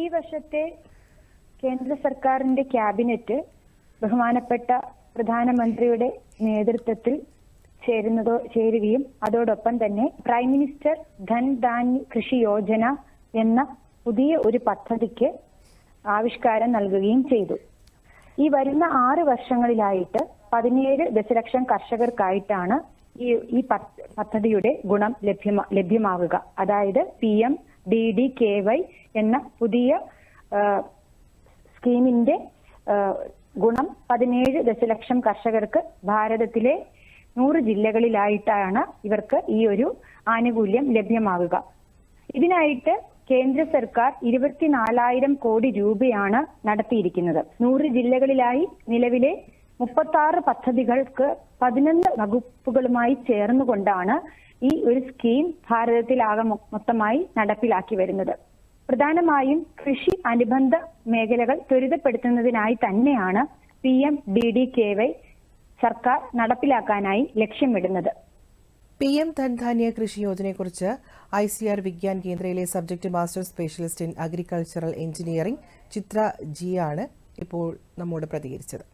ഈ വർഷത്തെ കേന്ദ്ര സർക്കാരിന്റെ ക്യാബിനറ്റ് ബഹുമാനപ്പെട്ട പ്രധാനമന്ത്രിയുടെ നേതൃത്വത്തിൽ ചേരുന്നതോ ചേരുകയും അതോടൊപ്പം തന്നെ പ്രൈം മിനിസ്റ്റർ ധൻ ധാന്യ കൃഷി യോജന എന്ന പുതിയ ഒരു പദ്ധതിക്ക് ആവിഷ്കാരം നൽകുകയും ചെയ്തു. ഈ വരുന്ന ആറ് വർഷങ്ങളിലായിട്ട് പതിനേഴ് ദശലക്ഷം കർഷകർക്കായിട്ടാണ് ഈ ഈ പദ്ധതിയുടെ ഗുണം ലഭ്യമാ ലഭ്യമാവുക. അതായത് P M D D K Y എന്ന പുതിയ സ്കീമിന്റെ ഗുണം പതിനേഴ് ദശലക്ഷം കർഷകർക്ക് ഭാരതത്തിലെ നൂറ് ജില്ലകളിലായിട്ടാണ് ഇവർക്ക് ഈ ഒരു ആനുകൂല്യം ലഭ്യമാകുക. ഇതിനായിട്ട് കേന്ദ്ര സർക്കാർ ഇരുപത്തിനാലായിരം കോടി രൂപയാണ് നടത്തിയിരിക്കുന്നത്. നൂറ് ജില്ലകളിലായി നിലവിലെ മുപ്പത്തി ആറ് പദ്ധതികൾക്ക് പതിനൊന്ന് വകുപ്പുകളുമായി ചേർന്നുകൊണ്ടാണ് ഈ ഒരു സ്കീം ഭാരതത്തിലാകെ മൊത്തമായി നടപ്പിലാക്കി വരുന്നത്. പ്രധാനമായും കൃഷി അനുബന്ധ മേഖലകൾ ത്വരിതപ്പെടുത്തുന്നതിനായി തന്നെയാണ് P M D D K Y സർക്കാർ നടപ്പിലാക്കാനായി ലക്ഷ്യമിടുന്നത്. പി എം ധൻധാന്യ കൃഷി യോജനയെക്കുറിച്ച് I C R Vigyan കേന്ദ്രയിലെ subject master specialist in agricultural engineering Chitra ജിയാണ് ഇപ്പോൾ നമ്മോട് പ്രതികരിച്ചത്.